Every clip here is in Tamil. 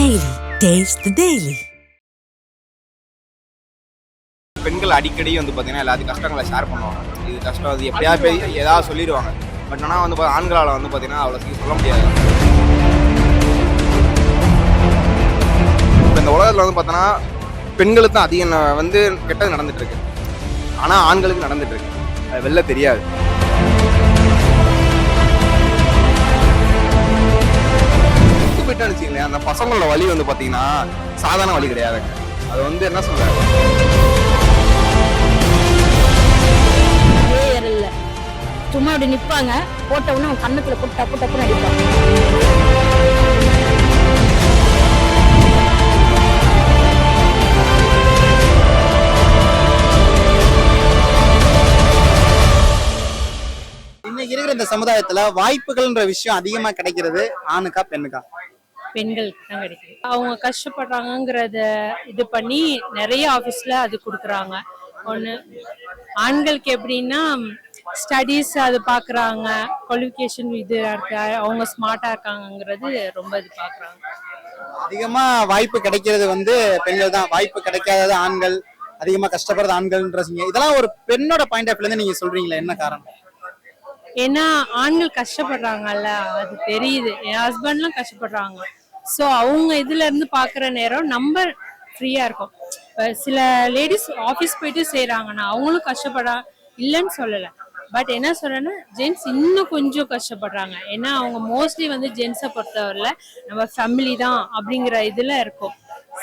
டெய்லி டேஸ்ட் டெய்லி பெண்கள் அடிக்கடி வந்து பார்த்தீங்கன்னா எல்லாத்தையும் கஷ்டங்களை ஷேர் பண்ணுவாங்க. இது கஷ்டம் அது எப்படியாவது போய் ஏதாவது சொல்லிடுவாங்க. பட் ஆனால் வந்து ஆண்களால் வந்து பார்த்தீங்கன்னா அவ்வளோ சீக்கிரம் சொல்ல முடியாது. இப்போ இந்த உலகத்தில் வந்து பார்த்தோன்னா பெண்களுக்கு தான் அதிகம் வந்து கெட்டது நடந்துட்டு இருக்கு. ஆனால் ஆண்களுக்கு நடந்துட்டு இருக்கு. அது வெளில தெரியாது. போயிட்டான்னு வச்சுக்கங்களேன் அந்த பசங்களோட வலி வந்து பார்த்தீங்கன்னா சாதாரண வலி கிடையாதுங்க. அது வந்து என்ன இல்ல சும்மா அப்படி நிப்பாங்க. போட்ட உடனே அவன் கண்ணத்துல போட்டு டப்பு டப்புன்னு அடிப்பான் இன்னைக்கு இருக்கிற இந்த சமுதாயத்துல வாய்ப்புகள்ன்ற விஷயம் அதிகமா கிடைக்கிறது ஆணுக்கா பெண்ணுக்கா? பெண்களுக்கு தான் கிடைக்குது அவங்க கஷ்டப்படுறாங்கங்கிறத இது பண்ணி நிறைய ஆஃபீஸில் அது கொடுக்குறாங்க. ஒன்று ஆண்களுக்கு எப்படின்னா ஸ்டடீஸ் அது பார்க்குறாங்க குவாலிஃபிகேஷன் இது இருக்கு. அவங்க ஸ்மார்ட்டாக இருக்காங்கங்கிறது ரொம்ப இது பார்க்குறாங்க அதிகமா வாய்ப்பு கிடைக்கிறது வந்து பெண்கள் தான். வாய்ப்பு கிடைக்காதது ஆண்கள் அதிகமா கஷ்டப்படுறது ஆண்கள்ன்றீங்க இதெல்லாம் ஒரு பெண்ணோட பாயிண்ட் ஆஃப் இருந்து நீங்க சொல்றீங்களா என்ன காரணம்? ஏன்னா ஆண்கள் கஷ்டப்படுறாங்கல்ல அது தெரியுது. என் ஹஸ்பண்ட்லாம் கஷ்டப்படுறாங்க. ஸோ அவங்க இதுல இருந்து பார்க்குற நேரம் நம்ம ஃப்ரீயா இருக்கும். இப்போ சில லேடிஸ் ஆஃபீஸ் போயிட்டு செய்கிறாங்கன்னா அவங்களும் கஷ்டப்படா இல்லைன்னு சொல்லலை. பட் என்ன சொல்றேன்னா ஜென்ஸ் இன்னும் கொஞ்சம் கஷ்டப்படுறாங்க. ஏன்னா அவங்க மோஸ்ட்லி வந்து ஜென்ஸை பொறுத்தவரையில் நம்ம ஃபேமிலி தான் அப்படிங்கிற இதில் இருக்கும்.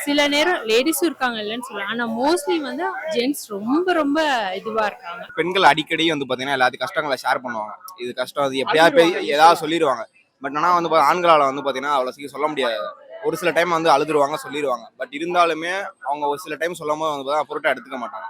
சில நேரம் லேடிஸும் இருக்காங்க இல்லைன்னு சொல்லலாம் ஆனால் மோஸ்ட்லி வந்து ஜென்ஸ் ரொம்ப ரொம்ப இதுவாக இருக்காங்க. பெண்கள் அடிக்கடி வந்து பார்த்தீங்கன்னா எல்லாத்தையும் கஷ்டங்களை ஷேர் பண்ணுவாங்க. இது கஷ்டம் அது எப்படியாவது போய் ஏதாவது சொல்லிடுவாங்க. பட் ஆனால் வந்து ஆண்களால் வந்து பார்த்தீங்கன்னா அவ்வளோ சீக்கிரம் சொல்ல முடியாது. ஒரு சில டைம் வந்து அழுதுருவாங்க சொல்லிடுவாங்க பட் இருந்தாலுமே அவங்க ஒரு சில டைம் சொல்லும் போது வந்து பார்த்தா பொருட்டை எடுத்துக்க மாட்டாங்க.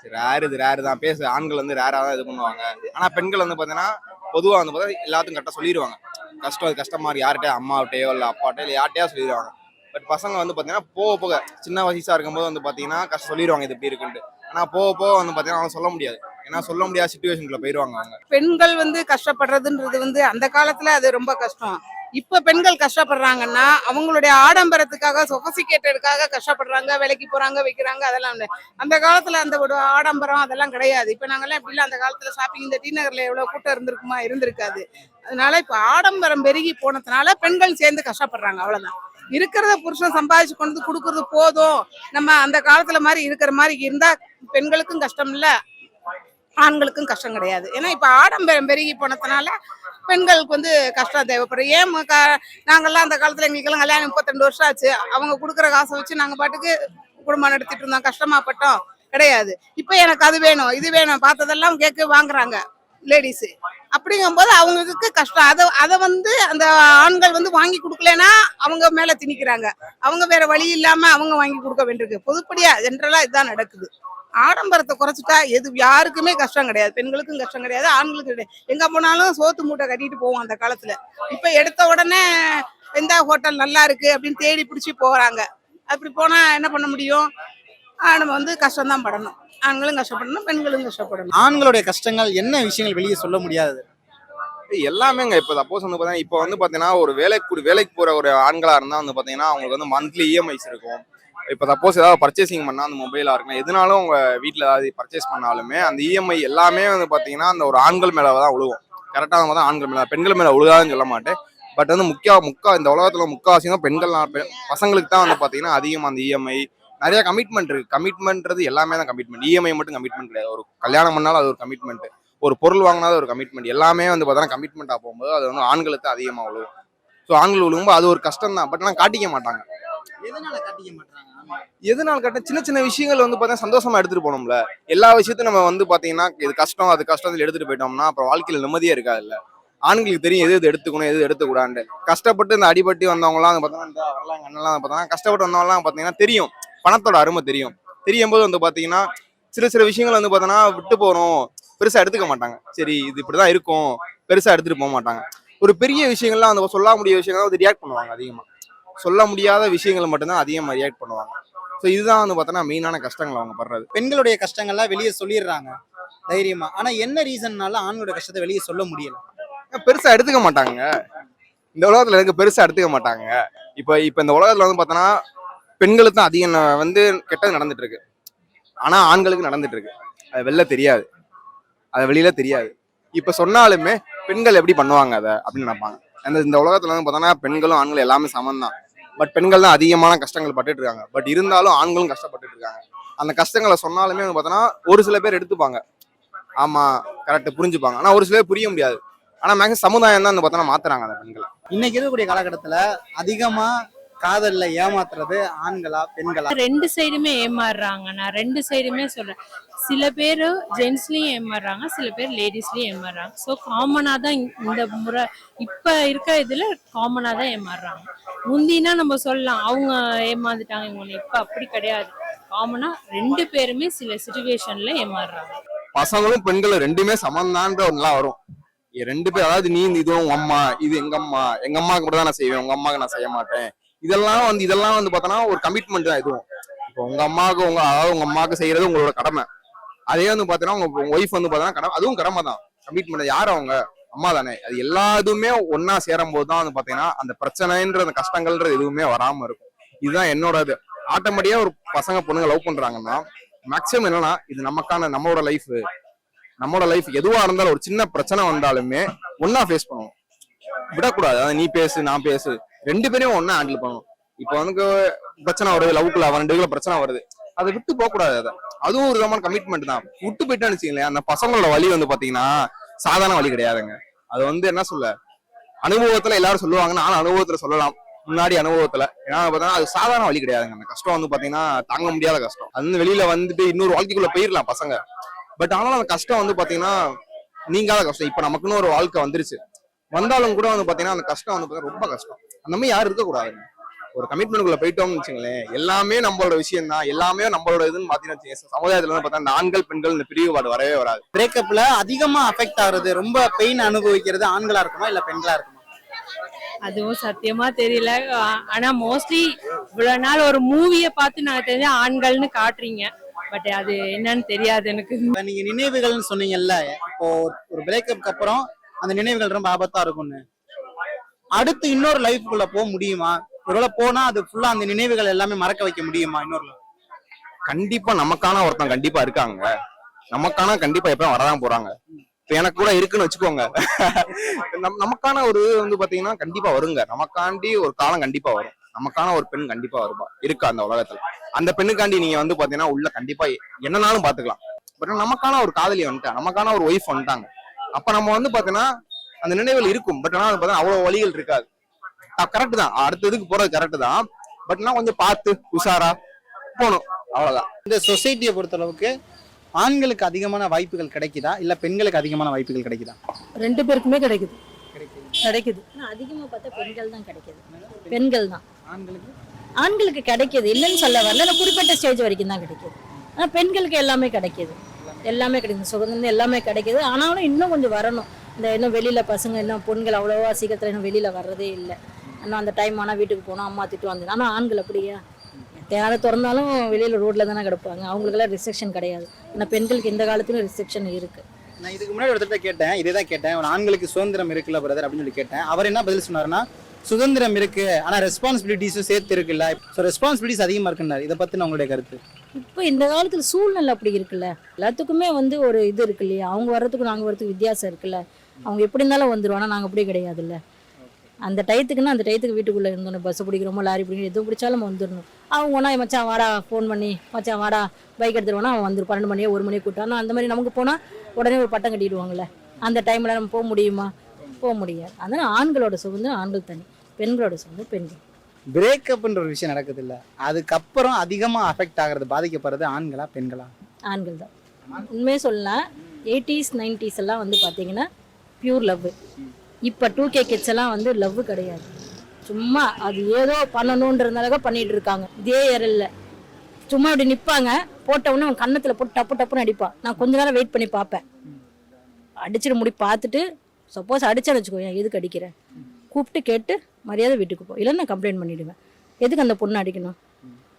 சரி ரேர் இது ரேர் தான். பேச ஆண்கள் வந்து ரேராக தான் இது பண்ணுவாங்க. ஆனால் பெண்கள் வந்து பார்த்தீங்கன்னா பொதுவாக வந்து பார்த்தா எல்லாத்துக்கும் கரெக்டாக சொல்லிடுவாங்க கஷ்டம் அது கஷ்டமாக இருக்குது யார்கிட்டயோ அம்மாவிட்டையோ இல்லை அப்பாட்டையோ இல்லை யார்கிட்டயோ சொல்லிடுவாங்க பட் பசங்க வந்து பார்த்தீங்கன்னா போக போக சின்ன வயசாக இருக்கும்போது வந்து பார்த்தீங்கன்னா கஷ்டம் சொல்லிடுவாங்க இது இப்படி இருக்குன்ட்டு. ஆனால் போக போக வந்து பார்த்தீங்கன்னா அவங்க சொல்ல முடியாது. ஏன்னா சொல்ல முடியாத சுச்சுவேஷனுக்குள்ள போயிடுவாங்க அவங்க. பெண்கள் வந்து கஷ்டப்படுறதுன்றது வந்து அந்த காலத்துல அது ரொம்ப கஷ்டம். இப்ப பெண்கள் கஷ்டப்படுறாங்கன்னா அவங்களுடைய ஆடம்பரத்துக்காக சொபசிகேட்டடுக்காக கஷ்டப்படுறாங்க விலைக்கு போறாங்க வைக்கிறாங்க அதெல்லாம் அந்த காலத்துல அந்த ஒரு ஆடம்பரம் அதெல்லாம் கிடையாது. இப்ப நாங்கெல்லாம் இப்படி அந்த காலத்துல ஷாப்பிங் இந்த டி நகர்ல எவ்வளவு கூட்டம் இருந்திருக்குமா? இருந்திருக்காது. அதனால இப்ப ஆடம்பரம் பெருகி போனதுனால பெண்கள் சேர்ந்து கஷ்டப்படுறாங்க. அவ்வளவுதான். இருக்கிறத புருஷன் சம்பாதிச்சு கொண்டு வந்து கொடுக்கறது போதும். நம்ம அந்த காலத்துல மாதிரி இருக்கிற மாதிரி இருந்தா பெண்களுக்கும் கஷ்டம் இல்லை. ஆண்களுக்கும் கஷ்டம் கிடையாது. ஏன்னா இப்ப ஆடம்பரம் பெருகி போனதுனால பெண்களுக்கு வந்து கஷ்டம் தேவைப்படும் ஏன் க நாங்கள்லாம் அந்த காலத்துல எங்களுக்கெல்லாம் கல்யாணம் முப்பத்திரெண்டு வருஷம் ஆச்சு. அவங்க கொடுக்குற காசை வச்சு நாங்க பாட்டுக்கு குடும்பம் நடத்திட்டு இருந்தோம். கஷ்டமாப்பட்டோம் கிடையாது. இப்ப எனக்கு அது வேணும் இது வேணும். பார்த்ததெல்லாம் கேட்க வாங்குறாங்க லேடிஸு அப்படிங்கும்போது அவங்களுக்கு கஷ்டம். அதை அதை வந்து அந்த ஆண்கள் வந்து வாங்கி கொடுக்கலன்னா அவங்க மேல திணிக்கிறாங்க. அவங்க வேற வழி இல்லாம அவங்க வாங்கி கொடுக்க வேண்டியிருக்கு. பொதுப்படியாக ஜென்ரலாக இதுதான் நடக்குது. ஆடம்பரத்தை குறைச்சிட்டா எது யாருக்குமே கஷ்டம் கிடையாது. பெண்களுக்கும் கஷ்டம் கிடையாது ஆண்களுக்கும் கிடையாது. எங்க போனாலும் சோத்து மூட்டை கட்டிட்டு போவோம் அந்த காலத்துல. இப்ப எடுத்த உடனே எந்த ஹோட்டல் நல்லா இருக்கு அப்படின்னு தேடி பிடிச்சி போறாங்க. அப்படி போனா என்ன பண்ண முடியும்? நம்ம வந்து கஷ்டம் தான் படணும். ஆண்களும் கஷ்டப்படணும் பெண்களும் கஷ்டப்படணும். ஆண்களுடைய கஷ்டங்கள் என்ன விஷயங்கள் வெளியே சொல்ல முடியாது? எல்லாமேங்க. இப்போ சப்போஸ் வந்து பார்த்தீங்கன்னா இப்போ வந்து பார்த்தீங்கன்னா ஒரு வேலைக்கு ஒரு வேலைக்கு போகிற ஒரு ஆண்களாக இருந்தால் வந்து பார்த்தீங்கன்னா அவங்களுக்கு வந்து மந்த்லி இஎம்ஐஸ் இருக்கும். இப்போ சப்போஸ் ஏதாவது பர்ச்சேசிங் பண்ணால் அந்த மொபைலாக இருக்கலாம் எதுனாலும் உங்கள் வீட்டில் ஏதாவது பர்ச்சேஸ் பண்ணாலுமே அந்த இஎம்ஐ எல்லாமே வந்து பார்த்தீங்கன்னா அந்த ஒரு ஆண்கள் மேலே தான் உழுவோம் கரெக்டாக அவங்க தான் ஆண்கள் மேலே பெண்கள் மேலே விழுகாதுன்னு சொல்ல மாட்டேன். பட் வந்து முக்கிய முக்கா இந்த உலகத்தில் முக்காவாசி தான் பெண்கள் பசங்களுக்கு தான் வந்து பார்த்தீங்கன்னா அதிகமாக அந்த இஎம்ஐ நிறைய கமிட்மெண்ட் இருக்குது கமிட்மெண்ட்றது எல்லாமே தான் கமிட்மெண்ட் இஎம்ஐ மட்டும் கமிட்மெண்ட் கிடையாது. ஒரு கல்யாணம் பண்ணாலும் அது ஒரு கமிட்மெண்ட் ஒரு பொருள் வாங்கினாலும் ஒரு கமிட்மெண்ட் எல்லாமே வந்து பார்த்தோன்னா கமிட்மெண்ட்டாக போகும்போது அது வந்து ஆண்களுக்கு அதிகமாக விழுவும் ஸோ ஆண்கள் விழுகும்போது அது ஒரு கஷ்டம் தான் பட் ஆனால் காட்டிக்க மாட்டாங்க. எதனால காட்டிக்க மாட்டாங்க எதனால கட்ட சின்ன சின்ன விஷயங்கள் வந்து பார்த்தீங்கன்னா சந்தோஷமா எடுத்துட்டு போனோம்ல. எல்லா விஷயத்தையும் நம்ம வந்து பாத்தீங்கன்னா இது கஷ்டம் அது கஷ்டம் எடுத்துட்டு போயிட்டோம்னா அப்புறம் வாழ்க்கையில் நிம்மதியே இருக்காதுல்ல. ஆண்களுக்கு தெரியும் எது எது எடுத்துக்கணும் எது எடுத்துக்கூடாது கஷ்டப்பட்டு இந்த அடிபட்டு வந்தவங்கலாம் வந்து பார்த்தீங்கன்னா இந்த வரலாம் எங்க அண்ணன்லாம் பார்த்தீங்கன்னா கஷ்டப்பட்டு வந்தவங்கலாம் பார்த்தீங்கன்னா தெரியும். பணத்தோட அருமை தெரியும். தெரியும் போது வந்து பார்த்தீங்கன்னா சிறு சிறு விஷயங்கள் வந்து பார்த்தோன்னா விட்டு போகிறோம் பெருசாக எடுத்துக்க மாட்டாங்க. சரி இது இப்படி தான் இருக்கும். பெருசாக எடுத்துகிட்டு போக மாட்டாங்க. ஒரு பெரிய விஷயங்கள்லாம் அந்த சொல்ல முடிய விஷயங்கள்லாம் வந்து ரியாக்ட் பண்ணுவாங்க அதிகமாக சொல்ல முடியாத விஷயங்கள் மட்டும்தான் அதிகமாக ரியாக்ட் பண்ணுவாங்க. ஸோ இதுதான் வந்து பார்த்தோன்னா மெயினான கஷ்டங்கள் அவங்க படுறது. பெண்களுடைய கஷ்டங்கள்லாம் வெளியே சொல்லிடுறாங்க தைரியமா. ஆனா என்ன ரீசன்னால ஆண்களுடைய கஷ்டத்தை வெளியே சொல்ல முடியல? பெருசா எடுத்துக்க மாட்டாங்க. இந்த உலகத்துல இருக்க பெருசா எடுத்துக்க மாட்டாங்க. இப்போ இப்போ இந்த உலகத்துல வந்து பார்த்தோன்னா பெண்களுக்கு தான் அதிகம் வந்து கெட்டது நடந்துட்டு இருக்கு ஆனா ஆண்களுக்கு நடந்துட்டு இருக்கு அது வெளில தெரியாது. அது வெளியில தெரியாது. இப்போ சொன்னாலுமே பெண்கள் எப்படி பண்ணுவாங்க அதை அப்படின்னு நினைப்பாங்க. அந்த இந்த உலகத்துல வந்து பார்த்தோன்னா பெண்களும் ஆண்களும் எல்லாமே சமம் தான் பட் பெண்கள் தான் அதிகமான கஷ்டங்கள் பட்டுட்டு இருக்காங்க. பட் இருந்தாலும் ஆண்களும் கஷ்டப்பட்டுட்டு இருக்காங்க. அந்த கஷ்டங்களை சொன்னாலுமே வந்து பார்த்தோன்னா ஒரு சில பேர் எடுத்துப்பாங்க. ஆமா கரெக்ட் புரிஞ்சுப்பாங்க. ஆனா ஒரு சில பேர் புரிய முடியாது. ஆனா மேக்ஸிமம் சமுதாயம் தான் வந்து பார்த்தோன்னா மாத்துறாங்க அந்த பெண்களை. இன்னைக்கு இருக்கக்கூடிய காலகட்டத்துல அதிகமா காதல்ல ஏமாத்துறது ஆண்களா பெண்களா? ரெண்டு சைடுமே ஏமாறுறாங்க. நான் ரெண்டு சைடுமே சொல்றேன். சில பேர் ஜென்ஸ்லயும் ஏமாறுறாங்க சில பேர் லேடிஸ்லயும் ஏமாறுறாங்க. ஸோ காமனா தான் இந்த- முறை இப்ப இருக்க இதுல காமனா தான் ஏமாறுறாங்க. முந்தினா நம்ம சொல்லலாம் அவங்க ஏமாந்துட்டாங்க இவங்க இப்ப அப்படி கிடையாது. காமனா ரெண்டு பேருமே சில சுச்சுவேஷன்ல ஏமாறுறாங்க. பசங்களும் பெண்களும் ரெண்டுமே சமந்தான்ற ஒண்ணுலாம் வரும் ரெண்டு பேர் அதாவது நீ இது உங்க அம்மா இது எங்க அம்மா எங்க அம்மாவுக்கு மட்டும் தான் நான் செய்வேன் உங்க அம்மாவுக்கு நான் செய்ய மாட்டேன். இதெல்லாம் வந்து இதெல்லாம் வந்து பார்த்தோன்னா ஒரு கமிட்மெண்ட் தான் இதுவும். இப்போ உங்க அம்மாவுக்கு உங்க அதாவது உங்க அம்மாவுக்கு செய்யறது உங்களோட கடமை. அதே வந்து பாத்தீங்கன்னா உங்க ஒய்ஃப் வந்து பாத்தீங்கன்னா கடமை அதுவும் கடமை தான். கமிட்மெண்ட் யார் அவங்க? அம்மா தானே. அது எல்லா இதுவுமே ஒன்னா சேரும் போது தான் வந்து பாத்தீங்கன்னா அந்த பிரச்சனைன்ற அந்த கஷ்டங்கள்ன்றது எதுவுமே வராம இருக்கும். இதுதான் என்னோட இது ஆட்டோமேட்டிக்கா ஒரு பசங்க பொண்ணுங்க லவ் பண்றாங்கன்னா மேக்ஸிமம் என்னன்னா இது நமக்கான நம்மளோட லைஃப் நம்மளோட லைஃப் எதுவா இருந்தாலும் ஒரு சின்ன பிரச்சனை வந்தாலுமே ஒன்னா ஃபேஸ் பண்ணுவோம். விடக்கூடாது. அதாவது நீ பேசு நான் பேசு. ரெண்டு பேரையும் ஒன்னா ஹேண்டில் பண்ணணும். இப்போ வந்து பிரச்சனை வருது லவ்க்குள்ள அவன் ரெண்டு பிரச்சனை வருது. அதை விட்டு போக கூடாது அதை. அதுவும் ஒரு விதமான கமிட்மெண்ட் தான். விட்டு போயிட்டான்னு வச்சுங்களேன் அந்த பசங்களோட வழி வந்து பாத்தீங்கன்னா சாதாரண வழி கிடையாதுங்க. அது வந்து என்ன சொல்ல? அனுபவத்துல எல்லாரும் சொல்லுவாங்க நானும் அனுபவத்துல சொல்லலாம். முன்னாடி அனுபவத்துல. ஏன்னா பார்த்தீங்கன்னா அது சாதாரண வழி கிடையாதுங்க. அந்த கஷ்டம் வந்து பாத்தீங்கன்னா தாங்க முடியாத கஷ்டம். அது வந்து வெளியில வந்துட்டு இன்னொரு வாழ்க்கைக்குள்ள போயிடலாம் பசங்க. பட் ஆனாலும் அந்த கஷ்டம் வந்து பாத்தீங்கன்னா நீங்காத கஷ்டம். இப்ப நமக்குன்னு ஒரு வாழ்க்கை வந்துருச்சு. வந்தாலும் கூட வந்து பாத்தீங்கன்னா அந்த கஷ்டம் வந்து பாத்தீங்கன்னா ரொம்ப கஷ்டம். அந்த மாதிரி யாரும் இருக்கக்கூடாதுங்க ஒரு கமிட்மெண்ட்டுக்குள்ள போயிட்டோம்னு வச்சுங்களேன் எல்லாமே நம்மளோட விஷயம் தான் எல்லாமே நம்மளோட இதுன்னு பாத்தீங்கன்னா சமுதாயத்துல வந்து பார்த்தா இந்த ஆண்கள் பெண்கள் இந்த பிரிவுபாடு வரவே வராது. பிரேக்கப்ல அதிகமா அஃபெக்ட் ஆகுறது ரொம்ப பெயின் அனுபவிக்கிறது ஆண்களா இருக்குமா இல்ல பெண்களா இருக்குமா? அதுவும் சத்தியமா தெரியல. ஆனா மோஸ்ட்லி இவ்வளவு நாள் ஒரு மூவிய பார்த்து நான் தெரிஞ்ச ஆண்கள்னு காட்டுறீங்க. பட் அது என்னன்னு தெரியாது எனக்கு. நீங்க நினைவுகள்னு சொன்னீங்கல்ல இப்போ ஒரு பிரேக்கப்க்கு அப்புறம் அந்த நினைவுகள் ரொம்ப ஆபத்தா இருக்கும்னு. அடுத்து இன்னொரு லைஃப்குள்ள போக முடியுமா? ஒருவேளை போனா அது ஃபுல்லா அந்த நினைவுகள் எல்லாமே மறக்க வைக்க முடியுமா இன்னொரு கண்டிப்பா நமக்கான ஒருத்தன் கண்டிப்பா இருக்காங்க. நமக்கான கண்டிப்பா எப்பயும் வரதான் போறாங்க. இப்ப எனக்கு கூட இருக்குன்னு வச்சுக்கோங்க. நமக்கான ஒரு வந்து பாத்தீங்கன்னா கண்டிப்பா வருங்க. நமக்காண்டி ஒரு காலம் கண்டிப்பா வரும். நமக்கான ஒரு பெண் கண்டிப்பா வருவா. இருக்கா அந்த உலகத்துல. அந்த பெண்ணுக்காண்டி நீங்க வந்து பாத்தீங்கன்னா உள்ள கண்டிப்பா என்னனாலும் பாத்துக்கலாம். பட் நமக்கான ஒரு காதலி வந்துட்டா நமக்கான ஒரு ஒய்ஃப் வந்துட்டாங்க. அப்ப நம்ம வந்து பாத்தீங்கன்னா அந்த நினைவுகள் இருக்கும். பட் ஆனா அது பாத்தீங்கன்னா அவ்வளவு வழிகள் இருக்காது. கரெக்ட் தான். அடுத்ததுக்கு போறது கரெக்ட் தான். பட் நான் கொஞ்சம் பார்த்து உஷாரா போகணும் அவ்வளவுதான். இந்த சொசைட்டியை பொறுத்தளவுக்கு ஆண்களுக்கு அதிகமான வாய்ப்புகள் கிடைக்குதா? இல்ல பெண்களுக்கு அதிகமான வாய்ப்புகள் கிடைக்குதா? ரெண்டு பேருக்குமே கிடைக்குது. கிடைக்குது. அதிகமா பார்த்தா பெண்கள் தான் கிடைக்குது. பெண்கள் தான். ஆண்களுக்கு? ஆண்களுக்கு கிடைக்குது. இல்லைன்னு சொல்ல வரல. குறிப்பிட்ட ஸ்டேஜ் வரைக்கும் தான் கிடைக்குது. ஆனா பெண்களுக்கு எல்லாமே கிடைக்குது. எல்லாமே கிடைக்குது. சுதந்திரம் எல்லாமே கிடைக்குது. ஆனாலும் இன்னும் கொஞ்சம் வரணும். இந்த இன்னும் வெளியில பசங்க இன்னும் பெண்கள் அவ்வளோவா சீக்கிரத்துல இன்னும் வெளியில வர்றதே இல்லை. இன்னும் அந்த டைம் ஆனா வீட்டுக்கு போனோம் அம்மா திட்டு வந்து ஆனா ஆண்கள் அப்படியா? யாரை திறந்தாலும் வெளியில ரோட்ல தானே கிடப்பாங்க. அவங்களுக்கெல்லாம் ரிசெக்ஷன் கிடையாது. ஆனா பெண்களுக்கு இந்த காலத்துலயும் ரிசெக்ஷன் இருக்கு. நான் இதுக்கு முன்னாடி ஒருத்தர்ட்ட கேட்டேன். இதே தான் கேட்டேன். ஆண்களுக்கு சுதந்திரம் இருக்குல்ல பிரதர் அப்படின்னு சொல்லி கேட்டேன். அவர் என்ன பதில் சொன்னாருன்னா சுதந்திரம் இருக்கு. ஆனா ரெஸ்பான்சிபிலிட்டிஸும் சேர்த்து இருக்குல்ல. ஸோ ரெஸ்பான்சிபிலிட்டிஸ் அதிகமா இருக்குன்னாரு. இதை பத்தின உங்களுடைய கருத்து? இப்போ இந்த காலத்துல சூழ்நிலை அப்படி இருக்குல்ல. எல்லாத்துக்குமே வந்து ஒரு இது இருக்கு இல்லையா? அவங்க வர்றதுக்கும் நாங்க வர்றதுக்கு வித்தியாசம் இருக்குல்ல. அவங்க எப்படி இருந்தாலும் வந்துருவோம் ஆனா நாங்க அப்படி கிடையாதுல்ல. அந்த டயத்துக்குன்னா அந்த டயத்துக்கு வீட்டுக்குள்ள இருந்தோம் பஸ் பிடிக்கிறோமோ லாரி பிடிக்கிறோம் எது பிடிச்சாலும் நம்ம வந்துடணும் அவங்க ஒன்றா மச்சான் வாடா ஃபோன் பண்ணி மச்சான் வாடா பைக் எடுத்துருவோம்னா அவன் வந்துடும் பன்னெண்டு மணியோ ஒரு மணியோ கூட்டானா அந்த மாதிரி நமக்கு போனால் உடனே ஒரு பட்டம் கட்டிடுவாங்கல்ல. அந்த டைமில் நம்ம போக முடியுமா? போக முடியாது. அதனால் ஆண்களோட சுதந்திரம் ஆண்கள் தனி. பெண்களோட சுதந்திரம் பெண்கள். பிரேக்கப்ன்ற ஒரு விஷயம் நடக்குது இல்ல அதுக்கப்புறம் அதிகமா அஃபெக்ட் ஆகிறது பாதிக்கப்படுறது ஆண்களா பெண்களா? ஆண்கள் தான். உண்மையே சொல்லலாம் எயிட்டிஸ் நைன்டிஸ் எல்லாம் வந்து பார்த்தீங்கன்னா பியூர் லவ் இப்போ டூ கே கிட்ஸ் எல்லாம் வந்து லவ் கிடையாது. சும்மா அது ஏதோ பண்ணணுன்றதுனால பண்ணிட்டு இருக்காங்க. இதே ஏரல்ல சும்மா இப்படி நிற்பாங்க போட்ட உடனே அவன் கன்னத்தில் போட்டு டப்பு டப்புன்னு அடிப்பான். நான் கொஞ்ச நேரம் வெயிட் பண்ணி பார்ப்பேன். அடிச்சிட்டு முடி பார்த்துட்டு சப்போஸ் அடிச்சேன்னு வச்சுக்கோ ஏன் எதுக்கு அடிக்கிறேன் கூப்பிட்டு கேட்டு மரியாதை வீட்டுக்கு போ. இல்லைன்னா நான் கம்ப்ளைண்ட் பண்ணிடுவேன். எதுக்கு அந்த பொண்ணை அடிக்கணும்?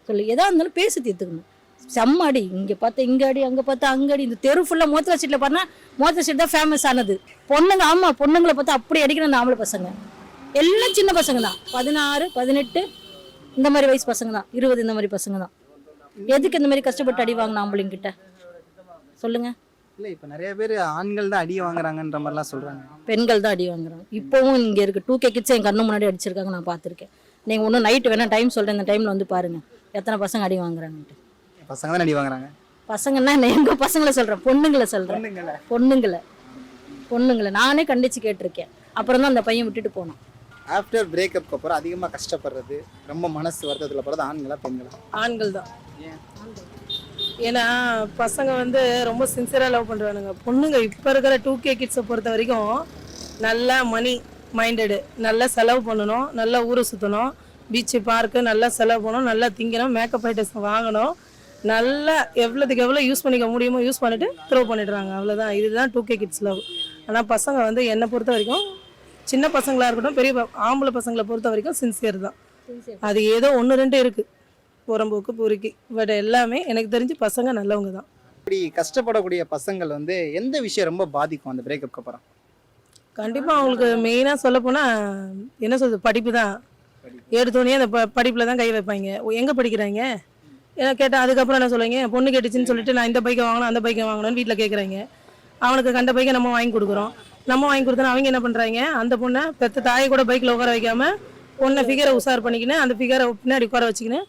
சொல்லி. எதாக இருந்தாலும் பேசி தீர்த்துக்கணும். செம்ம அடி. இங்கே பார்த்தா இங்கே அடி அங்கே பார்த்தா அங்கே அடி. இந்த தெரு ஃபுல்லாக மோத்திர சீட்டில் பார்த்தா மோத்திர சீட் தான் ஃபேமஸ் ஆனது. பொண்ணுங்க ஆமாம் பொண்ணுங்களை பார்த்தா அப்படி அடிக்கிற அந்த ஆம்பளை பசங்க. எல்லாம் சின்ன பசங்க தான். பதினாறு பதினெட்டு இந்த மாதிரி வயசு பசங்க தான். இருபது இந்த மாதிரி பசங்க தான். எதுக்கு இந்த மாதிரி கஷ்டப்பட்டு அடி வாங்கினா ஆம்பளைங்க கிட்ட சொல்லுங்க. இல்ல இப்ப நிறைய பேர் ஆண்கள் தான் அடி வாங்குறாங்கன்ற மாதிரிலாம் சொல்றாங்க. பெண்கள் தான் அடி வாங்குறாங்க. இப்போவும் இங்கே இருக்கு டூ கே கிட்ஸ் என் கண்ணு முன்னாடி அடிச்சிருக்காங்க நான் பார்த்துருக்கேன். நீங்கள் ஒன்றும் நைட்டு வேணா டைம் சொல்கிறேன் இந்த டைமில் வந்து பாருங்க. எத்தனை பசங்க அடி வாங்குறாங்கன்ட்டு. பசங்க தான் அடி வாங்குறாங்க. பசங்கன்னா என்ன எங்கள் பசங்களை சொல்கிறேன் பொண்ணுங்களை சொல்கிறேன் பொண்ணுங்கள. பொண்ணுங்களை. பொண்ணுங்களை. நானே கண்டிச்சு கேட்டிருக்கேன். அப்புறம் தான் அந்த பையன் விட்டுட்டு போனான். ஆஃப்டர் பிரேக்கப்க்கு அப்புறம் அதிகமா கஷ்டப்படுறது ரொம்ப மனசு வருத்தத்துல போறது ஆண்களா பெண்களா? ஆண்கள் தான் ஏன்னா பசங்க வந்து ரொம்ப சின்சியராக லவ் பண்ணுறானுங்க பொண்ணுங்க இப்போ இருக்கிற டூ கே கிட்ஸை பொறுத்த வரைக்கும் நல்லா மணி மைண்டடு நல்லா செலவு பண்ணணும் நல்லா ஊரை சுற்றணும் பீச்சு பார்க்கு நல்லா செலவு பண்ணணும் நல்லா திங்கணும் மேக்கப் ஐட்டம்ஸ் வாங்கணும். நல்லா எவ்வளோதுக்கு எவ்வளோ யூஸ் பண்ணிக்க முடியுமோ யூஸ் பண்ணிட்டு த்ரோ பண்ணிடுறாங்க. அவ்வளோதான் இதுதான் டூ கே கிட்ஸ் லவ் ஆனால் பசங்க வந்து என்னை பொறுத்த வரைக்கும் சின்ன பசங்களாக இருக்கட்டும் பெரிய ப- ஆம்பளை பசங்களை பொறுத்த வரைக்கும் சின்சியர் தான். அது ஏதோ ஒன்று ரெண்டு இருக்குது புறம்போக்கு பொறுக்கி பட் எல்லாமே எனக்கு தெரிஞ்சு பசங்க நல்லவங்க தான். இப்படி கஷ்டப்படக்கூடிய பசங்கள் வந்து எந்த விஷயம் ரொம்ப பாதிக்கும் அந்த பிரேக்கப்க்கு அப்புறம்? கண்டிப்பாக அவங்களுக்கு மெயினாக சொல்ல என்ன சொல்றது படிப்பு தான். எடுத்தோடனே அந்த ப படிப்பில் தான் கை வைப்பாங்க. எங்கே படிக்கிறாங்க? ஏன்னா கேட்டால் அதுக்கப்புறம் என்ன சொல்லுவீங்க பொண்ணு கேட்டுச்சுன்னு சொல்லிட்டு நான் இந்த பைக்கை வாங்கணும் அந்த பைக்கை வாங்கணும்னு வீட்டில் கேட்குறாங்க அவனுக்கு கண்ட பைக்கை நம்ம வாங்கி கொடுக்குறோம். நம்ம வாங்கி கொடுத்தோன்னா அவங்க என்ன பண்ணுறாங்க அந்த பொண்ணை பெத்த தாயை கூட பைக்கில் உட்கார வைக்காம பொண்ணை ஃபிகரை உஷார் பண்ணிக்கின்னு அந்த ஃபிகரை பின்னாடி உட்கார வச்சுக்கின்னு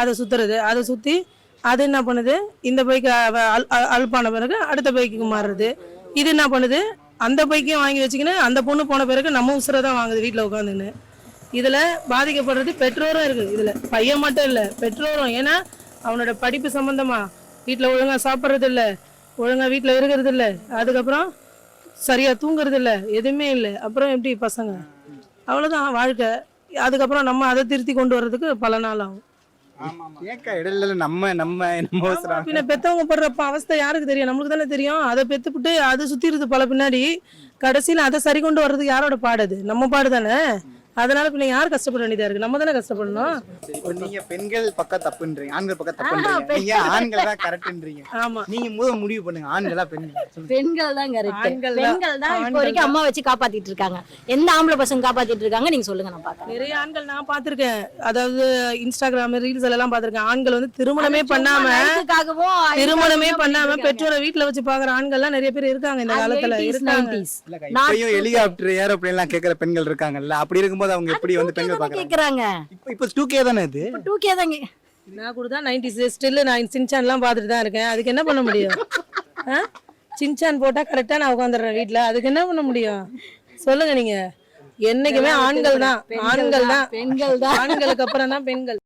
அதை சுற்றுறது அதை சுற்றி அது என்ன பண்ணுது? இந்த பைக்கு அல்பான பிறகு அடுத்த பைக்குக்கு மாறுறது. இது என்ன பண்ணுது? அந்த பைக்கையும் வாங்கி வச்சுக்கின்னு அந்த பொண்ணு போன பிறகு நம்ம உசுரை தான் வாங்குது வீட்டில் உட்காந்துன்னு. இதில் பாதிக்கப்படுறது பெற்றோரும் இருக்குது இதில் பையன் மட்டும் இல்லை பெற்றோரும். ஏன்னா அவனோட படிப்பு சம்மந்தமா வீட்டில் ஒழுங்காக சாப்பிட்றது இல்லை ஒழுங்காக வீட்டில் இருக்கிறது இல்லை அதுக்கப்புறம் சரியாக தூங்குறது இல்லை எதுவுமே இல்லை. அப்புறம் எப்படி பசங்க? அவ்வளோதான் வாழ்க்கை. அதுக்கப்புறம் நம்ம அதை திருத்தி கொண்டு வர்றதுக்கு பல நாள் ஆகும். ஏக்கா இடையில நம்ம நம்ம. பின்ன பெத்தவங்க படுற ப- அவஸ்தை யாருக்கு தெரியும்? நம்மளுக்கு தானே தெரியும். அதை பெத்துப்புட்டு அது சுத்திருது பல பின்னாடி. கடைசியில அதை சரி கொண்டு வர்றதுக்கு யாரோட பாடுது நம்ம பாடு தானே? அதனால பின்ன யார் கஷ்டப்பட வேண்டியதா இருக்கு? நம்ம தானே கஷ்டப்படணும். இப்போ நீங்க பெண்கள் பக்கம் தப்புன்றீங்க ஆண்கள் பக்கம் தப்புன்றீங்க. நீங்க ஆண்கள் தான் கரெக்ட்ன்றீங்க. ஆமா. நீங்க முதல் முடிவு பண்ணுங்க ஆண்களா பெண்களா. பெண்கள் தான் கரெக்ட் ஆண்கள் தான். பெண்கள் தான் இப்போ ஆண்கள் வரைக்கும். அம்மா வச்சு காப்பாத்திட்டு இருக்காங்க. எந்த ஆம்பளை பசங்க காப்பாத்திட்டு இருக்காங்க நீங்க சொல்லுங்க நான் பாக்கிறேன். நிறைய ஆண்கள் நான் பார்த்திருக்கேன் அதாவது இன்ஸ்டாகிராம் ரீல்ஸ் எல்லாம் பார்த்திருக்கேன் ஆண்கள் வந்து திருமணமே பண்ணாம திருமணமே பண்ணாம பெற்றோரை வீட்டுல வச்சு பாக்குற ஆண்கள்லாம் நிறைய பேர் இருக்காங்க இந்த காலத்துல இருக்காங்க. ஹெலிகாப்டர் ஏரோப்ளேன் எல்லாம் கேட்கற பெண்கள் இருக்காங்கல்ல அப்படி இருக்கும்போது அவங்க எப்படி வந்து பெண்கள் பாக்குறாங்க கேக்குறாங்க. இப்போ இப்போ டூ கே தானே இது? டூ கே தாங்க. நான் கூட தான் நைன்டிஸ் ஸ்டில் நான் சின்சான்லாம் பார்த்துட்டு தான் இருக்கேன். அதுக்கு என்ன பண்ண முடியும்? ஆ? சின்சான் போட்டா கரெக்டா நான் உட்காந்துடுறேன் வீட்ல. அதுக்கு என்ன பண்ண முடியும்? சொல்லுங்க நீங்க. என்னைக்குமே ஆண்கள் தான். ஆண்கள் தான். பெண்கள் தான். ஆண்களுக்கு அப்புறம் தான் பெண்கள்.